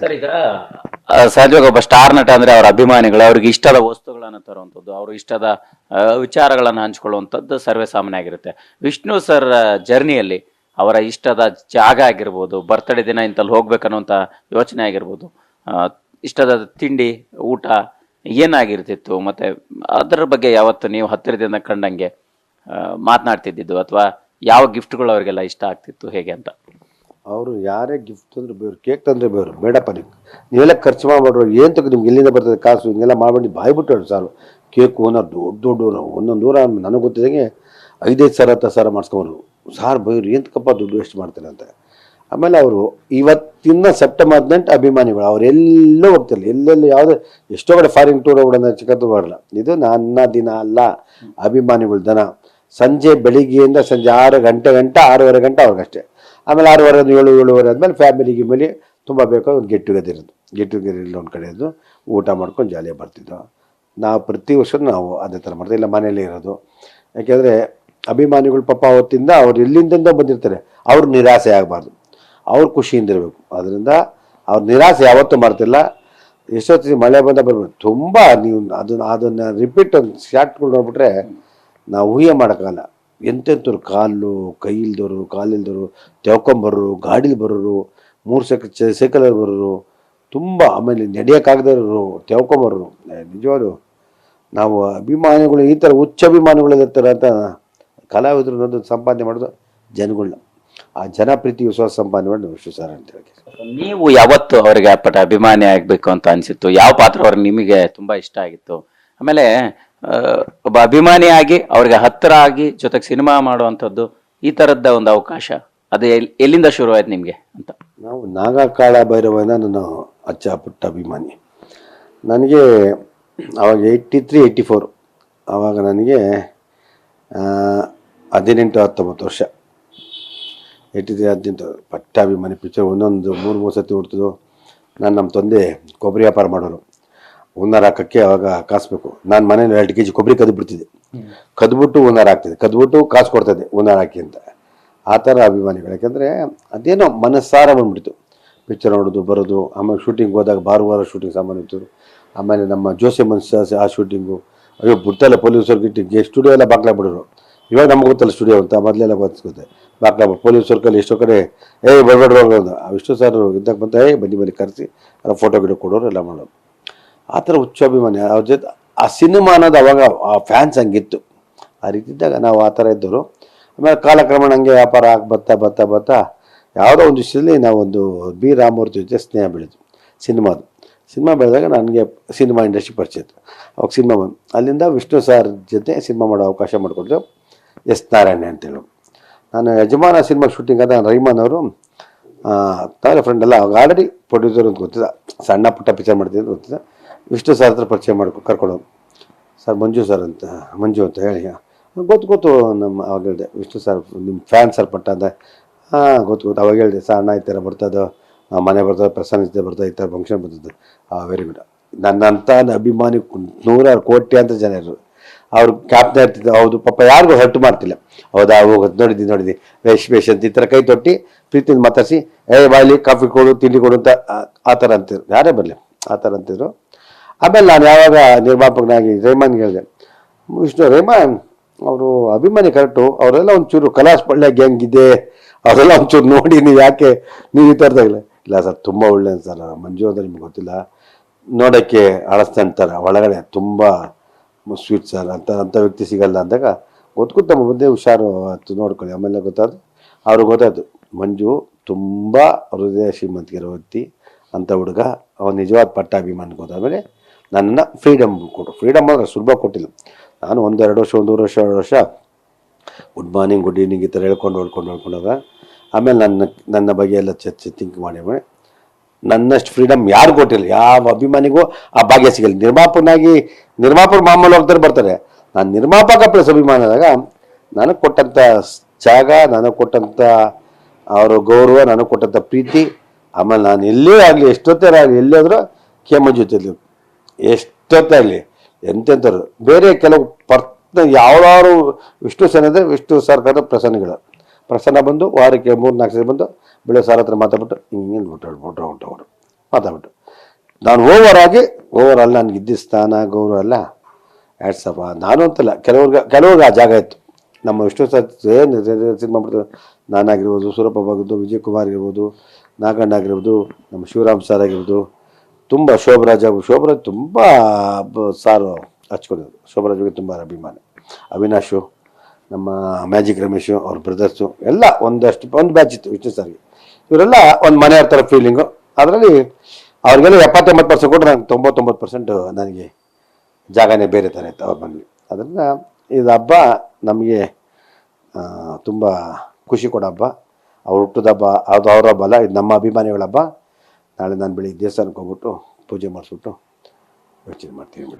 Sir, ಈಗ ಸಹಜವಾಗಿ ಒಬ್ಬ ಸ್ಟಾರ್ ನಟ ಅಂದ್ರೆ ಅವರ ಅಭಿಮಾನಿಗಳು, ಅವ್ರಿಗೆ ಇಷ್ಟದ ವಸ್ತುಗಳನ್ನು ತರುವಂಥದ್ದು, ಅವ್ರ ಇಷ್ಟದ ವಿಚಾರಗಳನ್ನು ಹಂಚ್ಕೊಳ್ಳುವಂಥದ್ದು ಸರ್ವೇ ಸಾಮಾನ್ಯ ಆಗಿರುತ್ತೆ. ವಿಷ್ಣು ಸರ್ ಜರ್ನಿಯಲ್ಲಿ ಅವರ ಇಷ್ಟದ ಜಾಗ ಆಗಿರ್ಬೋದು ಬರ್ತ್ಡೇ ದಿನ ಇಂತಲ್ಲಿ ಹೋಗ್ಬೇಕನ್ನುವಂಥ ಯೋಚನೆ ಆಗಿರ್ಬೋದು ಇಷ್ಟದ ತಿಂಡಿ, ಊಟ ಏನಾಗಿರ್ತಿತ್ತು, ಮತ್ತೆ ಅದರ ಬಗ್ಗೆ ಯಾವತ್ತು ನೀವು ಹತ್ತಿರದಿಂದ ಕಂಡಂಗೆ ಮಾತನಾಡ್ತಿದ್ದು ಮಾತನಾಡ್ತಿದ್ದಿದ್ದು ಅಥವಾ ಯಾವ ಗಿಫ್ಟ್ಗಳು ಅವರಿಗೆಲ್ಲ ಇಷ್ಟ ಆಗ್ತಿತ್ತು, ಹೇಗೆ ಅಂತ? ಅವರು ಯಾರೇ ಗಿಫ್ಟ್ ತಂದ್ರೆ ಬೇರು ಕೇಕ್ ತಂದರೆ ಬೇರು ಬೇಡಪ್ಪ ನೀವು ನೀವೆಲ್ಲ ಖರ್ಚು ಮಾಡ್ಬಿಡ್ರು ಏನು ತಗೋ ನಿಮ್ಗೆ ಎಲ್ಲಿಂದ ಬರ್ತದೆ ಕಾಸು, ಹಿಂಗೆಲ್ಲ ಮಾಡ್ಬಿಟ್ಟು ಬಾಯಿ ಬಿಟ್ಟು ಸಾರು ಕೇಕ್ ಓನರ್ ದೊಡ್ಡ ದೊಡ್ಡ ಒಂದೊಂದು ದೂರ ನನಗೆ ಗೊತ್ತಿದ್ದಂಗೆ ಐದೈದು ಸಾವಿರ ಹತ್ತು ಸಾವಿರ ಮಾಡಿಸ್ಕೊಂಬರು. ಸಾರ್ ಬೈರು ಎಂತಕ್ಕಪ್ಪ ದುಡ್ಡು ವೇಸ್ಟ್ ಮಾಡ್ತಾರೆ ಅಂತ. ಆಮೇಲೆ ಅವರು ಇವತ್ತಿನ ಸೆಪ್ಟೆಂಬರ್ ಹದಿನೆಂಟು ಅಭಿಮಾನಿಗಳು, ಅವ್ರು ಎಲ್ಲೂ ಹೋಗ್ತಿಲ್ಲ ಎಲ್ಲೆಲ್ಲಿ ಯಾವುದೇ, ಎಷ್ಟೋ ಕಡೆ ಫಾರಿನ್ ಟೂರ್ ಹೋಗೋಣ ಚಿಕ್ಕದ್ದು ಮಾಡಲ್ಲ. ಇದು ನನ್ನ ದಿನ ಅಲ್ಲ. ಅಭಿಮಾನಿಗಳ ದನ. ಸಂಜೆ ಬೆಳಿಗ್ಗೆಯಿಂದ ಸಂಜೆ ಆರು ಗಂಟೆ ಗಂಟೆ, ಆರೂವರೆ ಗಂಟೆ ಅವ್ರಿಗಷ್ಟೇ. ಆಮೇಲೆ ಆರೂವರೆ ಏಳು, ಏಳುವರೆ ಆದಮೇಲೆ ಫ್ಯಾಮಿಲಿ ಗಿಮಿಲಿ ತುಂಬ ಬೇಕೋ ಒಂದು ಗೆಟ್ ಟುಗೆದರ್ ಇರೋದು. ಗೆಟ್ ಟುಗೆದರ್ ಇಲ್ಲ ಒಂದು ಕಡೆ ಇದ್ದು ಊಟ ಮಾಡ್ಕೊಂಡು ಜಾಲಿಯಾಗಿ ಬರ್ತಿದ್ದೋ. ನಾವು ಪ್ರತಿ ವರ್ಷ ನಾವು ಅದೇ ಥರ ಮಾಡ್ತೀವಿ. ಇಲ್ಲ ಮನೇಲೇ ಇರೋದು. ಯಾಕೆಂದರೆ ಅಭಿಮಾನಿಗಳು ಪಾಪ ಅವತ್ತಿಂದ ಅವ್ರು ಎಲ್ಲಿಂದ ಬಂದಿರ್ತಾರೆ. ಅವ್ರು ನಿರಾಸೆ ಆಗಬಾರ್ದು. ಅವ್ರು ಖುಷಿಯಿಂದ ಇರಬೇಕು. ಅದರಿಂದ ಅವ್ರ ನಿರಾಸೆ ಯಾವತ್ತೂ ಮಾಡ್ತಿಲ್ಲ. ಎಷ್ಟೊತ್ತಿಗೆ ಮಳೆ ಬಂದ ಬರ್ಬೋದು ತುಂಬ ನೀವು ಅದನ್ನು ಅದನ್ನು ರಿಪೀಟ್ ಒಂದು ಶಾರ್ಟ್ಗಳು ನೋಡ್ಬಿಟ್ರೆ ನಾವು ಊಹೆ ಮಾಡೋಕ್ಕಾಗಲ್ಲ. ಎಂತೆಂಥವ್ರು ಕಾಲು ಕೈ ಇಲ್ದವರು ಕಾಲಿಲ್ದವರು ತೆವ್ಕೊಂಬರೋರು ಗಾಡೀಲಿ ಬರೋರು ಮೂರು ಸೈಕಲ್ ಚ ಸೈಕಲಲ್ಲಿ ಬರೋರು ತುಂಬ ಆಮೇಲೆ ನಡೆಯೋಕ್ಕಾಗದವರು ತೆವ್ಕೊಂಬರೋರು ನಿಜವಾದ್ರು ನಾವು ಅಭಿಮಾನಿಗಳು ಈ ಥರ ಹುಚ್ಚ ಅಭಿಮಾನಿಗಳಿರ್ತಾರೆ ಅಂತ ಕಲಾವಿದರು ಅನ್ನೋದು ಸಂಪಾದನೆ ಮಾಡೋದು ಜನಗಳನ್ನ ಆ ಜನ ಪ್ರೀತಿ ವಿಶ್ವಾಸ ಸಂಪಾದನೆ ಮಾಡಿದ್ರು ವಿಶ್ವ ಸರ್ ಅಂತ ಹೇಳಿ ನೀವು ಯಾವತ್ತು ಅವರಿಗೆ ಪಟ ಅಭಿಮಾನಿ ಆಗಬೇಕು ಅಂತ ಅನಿಸಿತ್ತು? ಯಾವ ಪಾತ್ರ ಅವ್ರಿಗೆ ನಿಮಗೆ ತುಂಬ ಇಷ್ಟ ಆಗಿತ್ತು? ಆಮೇಲೆ ಆ, ಒಬ್ಬ ಅಭಿಮಾನಿಯಾಗಿ, ಅವ್ರಿಗೆ ಹತ್ತಿರ ಆಗಿ ಜೊತೆಗೆ ಸಿನಿಮಾ ಮಾಡುವಂಥದ್ದು ಈ ಥರದ್ದ ಒಂದು ಅವಕಾಶ. ಅದು ಎಲ್- ಎಲ್ಲಿಂದ ಶುರುವಾಯಿತು ನಿಮಗೆ ಅಂತ? ನಾವು ನಾಗಕಾಳ ಭೈರವನ ನಾನು ಅಚ್ಚ ಪುಟ್ಟ ಅಭಿಮಾನಿ. ನನಗೆ ಅವಾಗ ಏಯ್ಟಿ ತ್ರೀ ಏಯ್ಟಿ ಫೋರ್ ಆವಾಗ ನನಗೆ ಹದಿನೆಂಟು, ಹತ್ತೊಂಬತ್ತು ವರ್ಷ. ಏಯ್ಟಿ ತ್ರೀ ಹದಿನೆಂಟು, ಪಟ್ಟ ಅಭಿಮಾನಿ ಪಿಕ್ಚರ್ ಒಂದೊಂದು ಮೂರು ಮೂರು ಸತಿ ಹುಡ್ತಿದ್ದು ನಾನು ನಮ್ಮ ತಂದೆ ಕೊಬ್ಬರಿ ವ್ಯಾಪಾರ ಮಾಡೋರು. ಹುನ್ನಾರ ಹಾಕಕ್ಕೆ ಅವಾಗ ಕಾಸ್ಬೇಕು. ನಾನು ಮನೇಲಿ ಎರಡು ಕೆ ಜಿ ಕೊಬ್ಬರಿ ಕದ್ಬಿಡ್ತಿದ್ದೆ. ಕದ್ಬಿಟ್ಟು ಹುನ್ನಾರ ಹಾಕ್ತಿದ್ದೆ ಕದ್ಬಿಟ್ಟು ಕಾಸು ಕೊಡ್ತಿದ್ದೆ ಹುನ್ನಾರ ಹಾಕಿ ಅಂತ. ಆ ಥರ ಅಭಿಮಾನಿಗಳು. ಯಾಕೆಂದರೆ ಅದೇನೋ ಮನಸ್ಸಾರ ಬಂದ್ಬಿಡ್ತು. ಪಿಕ್ಚರ್ ನೋಡೋದು, ಬರೋದು, ಆಮೇಲೆ ಶೂಟಿಂಗ್ ಹೋದಾಗ ಬಾರು ವಾರ ಶೂಟಿಂಗ್ ಸಾಮಾನು ಇತ್ತು. ಆಮೇಲೆ ನಮ್ಮ ಜೋಸೆ ಮನ್ಸ ಆ ಶೂಟಿಂಗು ಅಯ್ಯೋ ಬಿಡ್ತಲ್ಲ ಪೊಲೀಸರು ಗಿಟ್ಟಿಗೆ ಸ್ಟುಡಿಯೋ ಎಲ್ಲ ಬಾಗ್ಲಾ ಬಿಡೋರು. ಇವಾಗ ನಮ್ಗೆ ಗೊತ್ತಲ್ಲ ಸ್ಟುಡಿಯೋ ಅಂತ. ಮೊದಲೆಲ್ಲ ಗೊತ್ತಿರುತ್ತೆ ಬಾಗ್ಲಾ ಪೊಲೀಸ್ ಸರ್ಕಲ್ ಎಷ್ಟೋ ಕಡೆ, ಏಯ್ ಬರ್ಬೇಡ್ರು ಅವಿಷ್ಟು ಸರ್ ಇದ್ದಾಗ ಬಂತ ಏಯ್, ಬನ್ನಿ ಬನ್ನಿ, ಕರೆಸಿ. ಫೋಟೋ ಗಿಡ ಕೊಡೋರು, ಎಲ್ಲ ಮಾಡೋರು. ಆ ಥರ ಉಚ್ಚಾಭಿಮಾನಿ ಅವ್ರ ಜೊತೆ ಆ ಸಿನಿಮಾ ಅನ್ನೋದು ಅವಾಗ ಆ ಫ್ಯಾನ್ಸ್ ಹಂಗಿತ್ತು. ಆ ರೀತಿ ಇದ್ದಾಗ ನಾವು ಆ ಥರ ಇದ್ದರು ಆಮೇಲೆ ಕಾಲಕ್ರಮಣ ಹಂಗೆ ವ್ಯಾಪಾರ ಆಗಿ ಬರ್ತಾ ಬರ್ತಾ ಬರ್ತಾ ಯಾವುದೋ ಒಂದು ವಿಷಯದಲ್ಲಿ ನಾವೊಂದು ಬಿ ರಾಮೂರ್ತಿ ಜೊತೆ ಸ್ನೇಹ ಬೆಳೆದು ಸಿನಿಮಾದು. ಸಿನಿಮಾ ಬೆಳೆದಾಗ ನನಗೆ ಸಿನಿಮಾ ಇಂಡಸ್ಟ್ರಿ ಪರಿಚಯ ಇತ್ತು ಅವಾಗ ಸಿನಿಮಾ ಬಂದು ಅಲ್ಲಿಂದ ವಿಷ್ಣು ಸರ್ ಜೊತೆ ಸಿನಿಮಾ ಮಾಡೋ ಅವಕಾಶ ಮಾಡಿಕೊಟ್ರು ಎಸ್ ನಾರಾಯಣ ಅಂತೇಳು ನಾನು ಯಜಮಾನ ಸಿನಿಮಾ ಶೂಟಿಂಗ್ ಆದ ರೈಮಾನ್ ಅವರು ತಾವೇ ಫ್ರೆಂಡ್ ಎಲ್ಲ ಆಲ್ರೆಡಿ ಪ್ರೊಡ್ಯೂಸರ್ ಅಂತ ಗೊತ್ತಿದ್ದ ಸಣ್ಣ ಪುಟ್ಟ ಪಿಕ್ಚರ್ ಮಾಡ್ತಿದ್ದು ಗೊತ್ತಿದ್ದ ವಿಷ್ಣು ಸರ್ ಹತ್ರ ಪರಿಚಯ ಮಾಡ್ಕೊ ಕರ್ಕೊಳ್ಳೋದು ಸರ್ ಮಂಜು ಸರ್ ಅಂತ, ಮಂಜು ಅಂತ ಹೇಳಿ. ಗೊತ್ತು ಗೊತ್ತು ನಮ್ಮ, ಅವಾಗ ಹೇಳಿದೆ, ವಿಷ್ಣು ಸರ್ ನಿಮ್ಮ ಫ್ಯಾನ್ ಸರ್ ಪಟ್ಟ ಅಂತ ಹಾಂ, ಗೊತ್ತು ಗೊತ್ತು. ಅವಾಗ ಹೇಳಿದೆ, ಸರ್, ಅಣ್ಣ ಈ ಥರ ಬರ್ತದೋ ಮನೆ ಬರ್ತದೆ, ಪ್ರಸನ್ನ ಜೊತೆ ಬರ್ತದೆ, ಈ ಥರ ಫಂಕ್ಷನ್ ಬರ್ತದೆ. ಆ ವೆರಿ ಗುಡ್ ನನ್ನಂಥ ಅಭಿಮಾನಿ ನೂರಾರು ಕೋಟಿ ಅಂತ ಜನ ಇರೋರು ಅವ್ರು ಕ್ಯಾಪ್ನ ಇರ್ತಿದ್ದೆ, ಹೌದು, ಪಾಪ ಯಾರಿಗೂ ಹರ್ಟ್ ಮಾಡ್ತಿಲ್ಲ. ಹೌದಾ ಹೋಗೋದು ನೋಡಿದ್ದಿ ನೋಡಿದ್ವಿ ವೇಷ್ ವೇಷ್ ಅಂತ ಈ ಥರ ಕೈ ತೊಟ್ಟಿ, ಪ್ರೀತಿಯಿಂದ ಮಾತಾಡಿಸಿ, ಏ, ಬಾಯ್ಲಿ, ಕಾಫಿ ಕೊಡು, ತಿಂಡಿ ಕೊಡು ಅಂತ ಆ ಥರ ಅಂತಿದ್ರು. ಯಾರೇ ಬರಲಿ, ಆ ಥರ ಅಂತಿದ್ರು. ಆಮೇಲೆ ನಾನು ಯಾವಾಗ ನಿರ್ಮಾಪಕನಾಗಿ ರೇಮಾನ್ಗೆ ಹೇಳಿದೆ. ವಿಷ್ಣು ರೇಮಾನ್ ಅವರು ಅಭಿಮಾನಿ ಕರೆಕ್ಟು, ಅವರೆಲ್ಲ ಒಂಚೂರು ಕಲಾಸ್ ಪಳ್ಳೆ ಗ್ಯಾಂಗ್ ಇದೆ, ಅವರೆಲ್ಲ ಒಂಚೂರು ನೋಡಿ ನೀವು ಯಾಕೆ ನೀವು ಈ ಥರದ ಇಲ್ಲ ಸರ್, ತುಂಬ ಒಳ್ಳೆ ಸರ್ ಮಂಜು ಅಂದರೆ ನಿಮ್ಗೆ ಗೊತ್ತಿಲ್ಲ. ನೋಡೋಕ್ಕೆ ಅಳಸ್ತಾ ಅಂತಾರೆ ಒಳಗಡೆ ತುಂಬ ಸ್ವೀಟ್ ಸರ್, ಅಂತ ಅಂಥ ವ್ಯಕ್ತಿ ಸಿಗಲ್ಲ ಅಂದಾಗ ಗೊತ್ತು ತಮ್ಮ ಮುಂದೆ ಹುಷಾರು ಆಯ್ತು, ನೋಡ್ಕೊಳ್ಳಿ. ಆಮೇಲೆ ಗೊತ್ತಾದ್ರು ಅವ್ರಿಗೆ ಗೊತ್ತಾಯ್ತು, ಮಂಜು ತುಂಬ ಹೃದಯ ಶ್ರೀಮಂತಿಗಿರೋ ವ್ಯಕ್ತಿ ಅಂಥ ಹುಡುಗ, ಅವನು ನಿಜವಾದ ಪಟ್ಟ ಗೊತ್ತಾದ ಗೊತ್ತಾದ್ಮೇಲೆ ನನ್ನನ್ನು ಫ್ರೀಡಮ್ ಕೊಟ್ಟು ಫ್ರೀಡಮ್ ಅಂದರೆ ಸುಲಭ ಕೊಟ್ಟಿಲ್ಲ. ನಾನು ಒಂದು ಎರಡು ವರ್ಷ, ಒಂದೂವರೆ ವರ್ಷ, ಎರಡು ವರ್ಷ ಗುಡ್ ಮಾರ್ನಿಂಗ್ ಗುಡ್ ಈವ್ನಿಂಗ್ ಈ ಥರ ಹೇಳ್ಕೊಂಡು ಹೇಳ್ಕೊಂಡು ಹೇಳ್ಕೊಂಡಾಗ ಆಮೇಲೆ ನನ್ನ ನನ್ನ ಬಗ್ಗೆ ಎಲ್ಲ ಚರ್ಚೆ ಥಿಂಕ್ ಮಾಡಿ ನನ್ನಷ್ಟು ಫ್ರೀಡಮ್ ಯಾರು ಕೊಟ್ಟಿಲ್ಲ. ಯಾವ ಅಭಿಮಾನಿಗೂ ಆ ಭಾಗ್ಯ ಸಿಗಲ್ಲ ನಿರ್ಮಾಪಕನಾಗಿ ನಿರ್ಮಾಪನ ಮಾಮೂಲು ಹೋಗ್ತಾರೆ ಬರ್ತಾರೆ. ನಾನು ನಿರ್ಮಾಪಕ ಪ್ಲಸ್ ಅಭಿಮಾನದಾಗ ನನಗೆ ಕೊಟ್ಟಂಥ ಜಾಗ, ನನಗೆ ಕೊಟ್ಟಂಥ ಅವರ ಗೌರವ, ನನಗೆ ಕೊಟ್ಟಂಥ ಪ್ರೀತಿ, ಆಮೇಲೆ ನಾನು ಎಲ್ಲೇ ಆಗಲಿ ಎಷ್ಟೊತ್ತೇ ಆಗಲಿ ಎಲ್ಲಿ ಆದರೂ ಕೆ ಮಂಜು ಜೊತೆಲಿ ಎಷ್ಟೊತ್ತಾಗಲಿ? ಎಂತೆಂಥವ್ರು? ಬೇರೆ ಕೆಲವು ಪರ್ತ ಯಾವ್ದಾದ್ರು ವಿಷ್ಣು ಸೇನೆ ಅಂದರೆ ವಿಷ್ಣು ಸರ್ಕಾರದ ಪ್ರಸನ್ನಗಳು. ಪ್ರಸನ್ನ ಬಂದು ವಾರಕ್ಕೆ ಮೂರು ನಾಲ್ಕು ಸಲ ಬಂದು ಬೆಳೆ ಸಾರ ಹತ್ರ ಮಾತಾಡ್ಬಿಟ್ಟು ಹಿಂಗೆ ಬಿಟ್ಟು ಬಿಟ್ರು ಹೊಂಟವರು? ಮಾತಾಡ್ಬಿಟ್ಟು. ನಾನು ಓವರ್ ಆಗಿ ಓವರ್ ಅಲ್ಲ, ನನಗೆ ಇದ್ದ ಸ್ಥಾನ, ಗೌರವ ಅಲ್ಲ ಆ್ಯಡ್ಸಪ್ಪ ನಾನು ಅಂತಲ್ಲ, ಕೆಲವ್ರಿಗೆ ಕೆಲವ್ರಿಗೆ ಆ ಜಾಗ ಇತ್ತು. ನಮ್ಮ ವಿಷ್ಣು ಸರ್ ಸಿನಿಮಾ ಬಿಡ್ತಾರೆ ನಾನಾಗಿರ್ಬೋದು, ಸೂರಪ್ಪ ಆಗಿರ್ಬೋದು ವಿಜಯ್ ಕುಮಾರ್ ಆಗಿರ್ಬೋದು, ನಾಗಣ್ಣ ಆಗಿರ್ಬೋದು, ನಮ್ಮ ಶಿವರಾಮ್ ಸರ್ ಆಗಿರ್ಬೋದು ತುಂಬ ಶೋಭರಾಜ್ ಅವರು ಶೋಭರಾಜ್ ತುಂಬ ಸಾರು ಹಚ್ಕೊಂಡಿದ್ರು ಶೋಭರಾಜ್ ಬಗ್ಗೆ ತುಂಬ ಅಭಿಮಾನ. ಅವಿನಾಶು, ನಮ್ಮ ಮ್ಯಾಜಿಕ್ ರಮೇಶು ಅವ್ರ ಬ್ರದರ್ಸು ಎಲ್ಲ ಒಂದಷ್ಟು, ಒಂದು ಬ್ಯಾಚ್ ಇತ್ತು ವಿಷ್ಣು ಸರ್ಗೆ ಇವರೆಲ್ಲ ಒಂದು ಮನೆಯವ್ರ ಥರ ಫೀಲಿಂಗು ಅದರಲ್ಲಿ ಅವ್ರಿಗೆಲ್ಲ ಎಪ್ಪತ್ತೊಂಬತ್ತು ಪರ್ಸೆಂಟ್ ಕೊಟ್ಟರೆ ನಂಗೆ ತೊಂಬತ್ತೊಂಬತ್ತು ಪರ್ಸೆಂಟ್ ನನಗೆ ಜಾಗನೇ ಬೇರೆ ಥರ ಇತ್ತು ಅವ್ರ ಮನೇಲಿ. ಅದರಿಂದ ಇದು ಹಬ್ಬ ನಮಗೆ ತುಂಬ ಖುಷಿ ಕೊಡೋ ಹಬ್ಬ. ಅವ್ರು ಹುಟ್ಟಿದ ಹಬ್ಬ, ಅದು ಅವ್ರ ಹಬ್ಬ ಅಲ್ಲ, ಇದು ನಮ್ಮ ಅಭಿಮಾನಿಗಳ ಹಬ್ಬ. ನಾಳೆ ನಾನು ಬೆಳಿಗ್ಗೆ ದೇವಸ್ಥಾನಕ್ಕೆ ಹೋಗ್ಬಿಟ್ಟು ಪೂಜೆ ಮಾಡಿಸ್ಬಿಟ್ಟು ಯೋಚನೆ ಮಾಡ್ತೀನಿ.